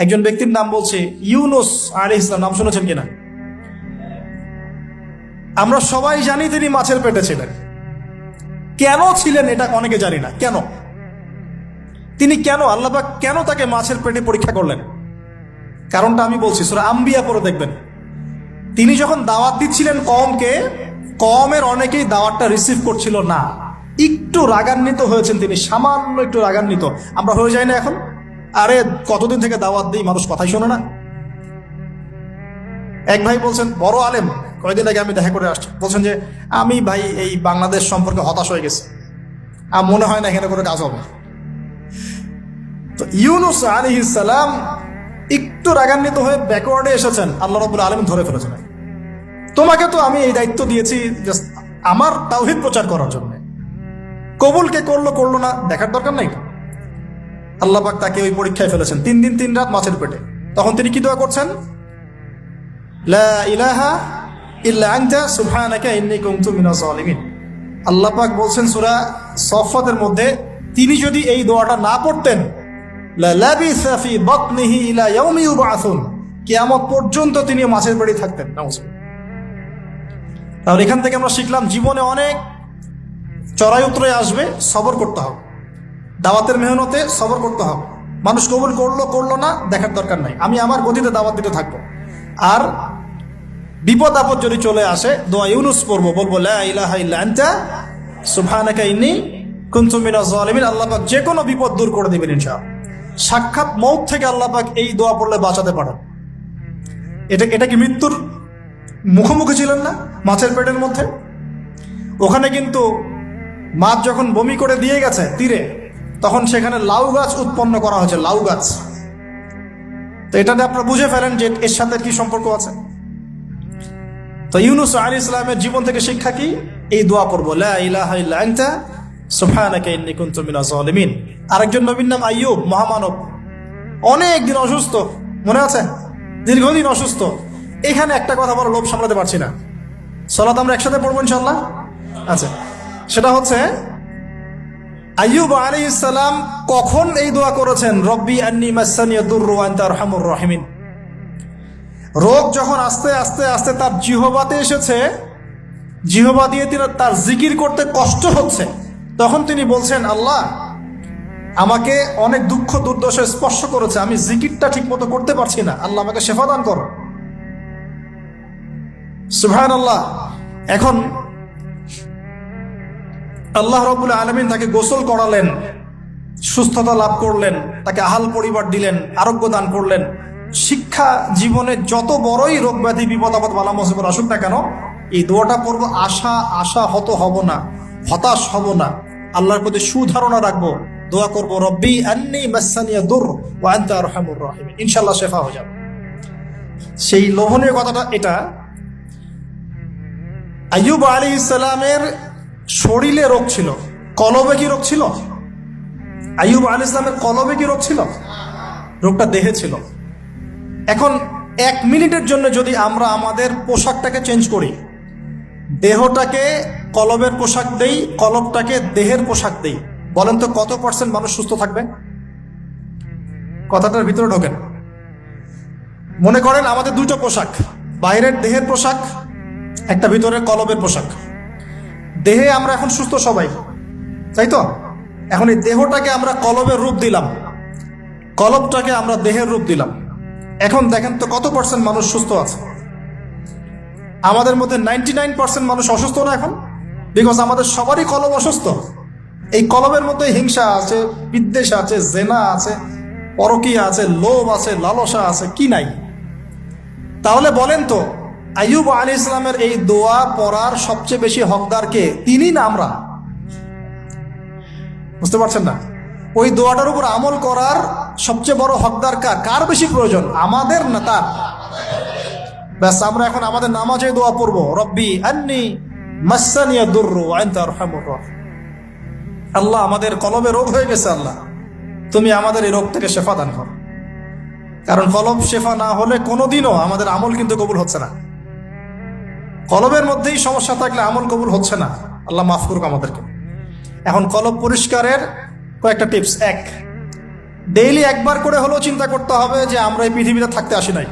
একজন ব্যক্তির নাম বলছে ইউনুস আলী ইসলাম নাম শুনেছেন কিনা? আমরা সবাই জানি তিনি মাছের পেটে ছিলেন। কেন ছিলেন এটা অনেকে জানি না। কেন? তিনি কেন আল্লাহবাক কেন তাকে মাছের পেটে পরীক্ষা করলেন? কারণটা আমি বলছি, সুরা আম্বিয়া পরে দেখবেন। তিনি যখন দাওয়াত দিচ্ছিলেন কমকে কমের অনেকেই দাওয়াতটা রিসিভ করছিল না। একটু রাগান্বিত হয়েছেন তিনি, সামান্য একটু রাগান্বিত। আমরা হয়ে যাই না এখন? আরে কতদিন থেকে দাওয়াত দিই, মানুষ কথাই শোনে না। এক ভাই বলছেন, বড় আলেম কয়েকদিন আগে আমি দেখা করে আসছি। বলছেন যে, আমি ভাই এই বাংলাদেশ সম্পর্কে হতাশ হয়ে গেছি। আর মনে হয় না এখানে কোনো কাজ হবে। তো ইউনুস আলী সালাম একটু রাগান্বিত হয়ে ব্যাকওয়ার্ডে এসেছেন, আল্লাহ রবুল আলম ধরে ফেলেছেন। তোমাকে তো আমি এই দায়িত্ব দিয়েছি আমার তাওহিদ প্রচার করার জন্য। কবুল কে করল করল না, দেখার দরকার নাই আল্লাহ পাক তাকে ওই পরীক্ষায় ফেলেছেন। তিন দিন, তিন রাত মাছের পেটে। তখন তিনি কি দোয়া করছেন? ইলাহা ইল্লা আনতা, সুবহানাকা ইন্নী কুনতু মিনাজ পাক বলছেন, সূরা সফাতের মধ্যে তিনি যদি এই দোয়াটা না পড়তেন কিয়ামত পর্যন্ত তিনি মাছের পেটে থাকতেন। তাহলে এখান থেকে আমরা শিখলাম, জীবনে অনেক চড়াই উতরে আসবে, সবর করতে হবে। দাওয়াতের মেহনতে সবর করতে হবে। মানুষ কবুল করল করল না, দেখার দরকার নাই। আমি আমার গতিতে দাওয়াত দিতে থাকব। আর বিপদ আপদ যদি চলে আসে, দোয়া ইউনুস পড়ব, বলব, লা ইলাহা ইল্লা আনতা, সুবহানাকা ইন্নী কুনতু মিনাজ জালিমিন আল্লাহ পাক যে কোনো বিপদ দূর করে দিবেন ইনশাআল্লাহ। সাক্ষাৎ মৌত থেকে আল্লাপাক এই দোয়া পড়লে বাঁচাতে পারেন। এটা এটা কি মৃত্যুর মুখোমুখি ছিলেন না, মাছের পেটের মধ্যে? ওখানে কিন্তু মাছ যখন বমি করে দিয়ে গেছে তীরে তখন সেখানে লাউ গাছ উৎপন্ন করা হয়েছে, লাউ গাছ। তো এটাতে আপনারা বুঝে ফেলেন যে এর সাথে কি সম্পর্ক আছে। তো ইউনুস আলী ইসলামের জীবন থেকে শিক্ষা কি? এই দোয়া পড়ব আরেকজন নবীর নাম আইয়ুব, মহামানব। অনেক দিন অসুস্থ, মনে আছে? দীর্ঘদিন অসুস্থ। এখানে একটা কথা বড় লোভ সামলাতে পারছি না। সলাত আমরা একসাথে পড়ব ইনশাল্লাহ আচ্ছা। সেটা হচ্ছে আইয়ুব আলী ইসলাম কখন এই দোয়া করেছেন? রব্বি আন্নি মাসানিয়া দুর্রু আনতা আরহামুর রহিমিন। রোগ যখন আস্তে আস্তে আস্তে তার জিহবাতে এসেছে, জিহবা দিয়ে তিনি তার জিকির করতে কষ্ট হচ্ছে, তখন তিনি বলছেন, আল্লাহ, আমাকে অনেক দুঃখ দুর্দশা স্পর্শ করেছে, আমি জিকিরটা ঠিক মতো করতে পারছি না। আল্লাহ আমাকে শেফা করো। সুহান আল্লাহ এখন আল্লাহ রবুল আলমিন তাকে গোসল করালেন, সুস্থতা লাভ করলেন, তাকে আহাল পরিবার দিলেন, আরোগ্য দান করলেন। শিক্ষা জীবনে যত বড়ই রোগ ব্যাধি, বিপদ আপদ, বালা মুসিবত আসুক না কেন, এই দোয়াটা পড়ব আশা আশা হত হব না, হতাশ হব না। আল্লাহর প্রতি সুধারণা রাখব, দোয়া করব, রব্বি আন্নি মাসানিয়া দুর ও আনতা ইনশাল্লাহ শেফা হয়ে যাবে। সেই লোভনীয় কথাটা এটা, আইয়ুব আলী ইসলামের শরীরে রোগ ছিল। কলবে কি রোগ ছিল? আইয়ুব আল ইসলামের কলবে কি রোগ ছিল? রোগটা দেহে ছিল। এখন এক মিনিটের জন্য যদি আমরা আমাদের পোশাকটাকে চেঞ্জ করি, দেহটাকে কলবের পোশাক দেই, কলবটাকে দেহের পোশাক দেই, বলেন তো কত পার্সেন্ট মানুষ সুস্থ থাকবে? কথাটার ভিতরে ঢোকেন। মনে করেন আমাদের দুটো পোশাক, বাইরের দেহের পোশাক, একটা ভিতরে কলবের পোশাক। দেহে আমরা এখন সুস্থ সবাই। তাই তো? এখন এই দেহটাকে আমরা কলবের রূপ দিলাম। কলবটাকে আমরা দেহের রূপ দিলাম। এখন দেখেন তো কত পার্সেন্ট মানুষ সুস্থ আছে। আমাদের মধ্যে নাইনটি নাইন পার্সেন্ট মানুষ অসুস্থ না এখন? বিকজ আমাদের সবারই কলব অসুস্থ। এই কলবের মধ্যে হিংসা আছে, বিদ্বেষ আছে, জেনা আছে, পরকীয়া আছে, লোভ আছে, লালসা আছে, কি নাই? তাহলে বলেন তো আইয়ুব আলী ইসলামের এই দোয়া পড়ার সবচেয়ে বেশি হকদার কে? তিনি না আমরা। বুঝতে পারছেন না? ওই দোয়াটার উপর আমল করার সবচেয়ে বড় হকদার কার? কার বেশি প্রয়োজন? আমাদের না তার? ব্যাস, আমরা এখন আমাদের নামাজে দোয়া পড়ব। রব্বি আন্নি মাসানিয়া দুর্রু আনতা আরহামুর রাহিম। আল্লাহ, আমাদের কলবে রোগ হয়ে গেছে আল্লাহ। তুমি আমাদের এই রোগ থেকে শেফা দান করো। কারণ কলব শেফা না হলে কোনোদিনও আমাদের আমল কিন্তু কবুল হচ্ছে না। কলবের মধ্যেই সমস্যা থাকলে আমল কবুল হচ্ছে না। আল্লাহ মাফ করুক আমাদেরকে। এখন কলব পরিষ্কারের কয়েকটা টিপস। এক ডেইলি একবার করে হলেও চিন্তা করতে হবে যে আমরা এই পৃথিবীতে থাকতে আসি নাই।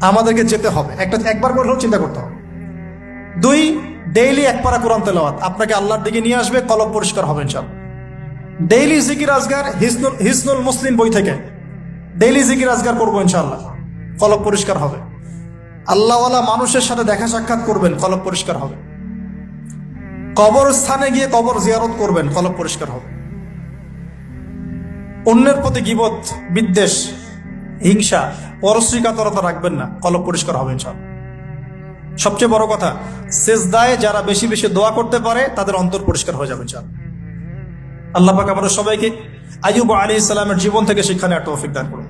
আমাদেরকে যেতে হবে। একটা, একবার করে হলেও চিন্তা করতে হবে। দুই ডেইলি এক পারা কোরআন তেলাওয়াত। আপনাকে আল্লাহর দিকে নিয়ে আসবে, কলব পরিষ্কার হবে ইনশাল্লাহ ডেইলি জিকির আজগার হিসনুল হিসনুল মুসলিম বই থেকে। ডেইলি জিকির আজগার করব ইনশাল্লাহ কলব পরিষ্কার হবে। আল্লাহওয়ালা মানুষের সাথে দেখা সাক্ষাৎ করবেন, কলব পরিষ্কার হবে। কবর স্থানে গিয়ে কবর জিয়ারত করবেন, কলব পরিষ্কার হবে। অন্যের প্রতি গিবত, বিদ্বেষ, হিংসা, পরশ্রীকাতরতা রাখবেন না, কলব পরিষ্কার হবে ইনশাল্লাহ সবচেয়ে বড় কথা, সেজদায় যারা বেশি বেশি দোয়া করতে পারে, তাদের অন্তর পরিষ্কার হয়ে যাবে ইনশাল্লাহ আল্লাহ পাক আমাদের সবাইকে আইয়ুব আলী ইসলামের জীবন থেকে শিক্ষা নেওয়ার তৌফিক দান করুন।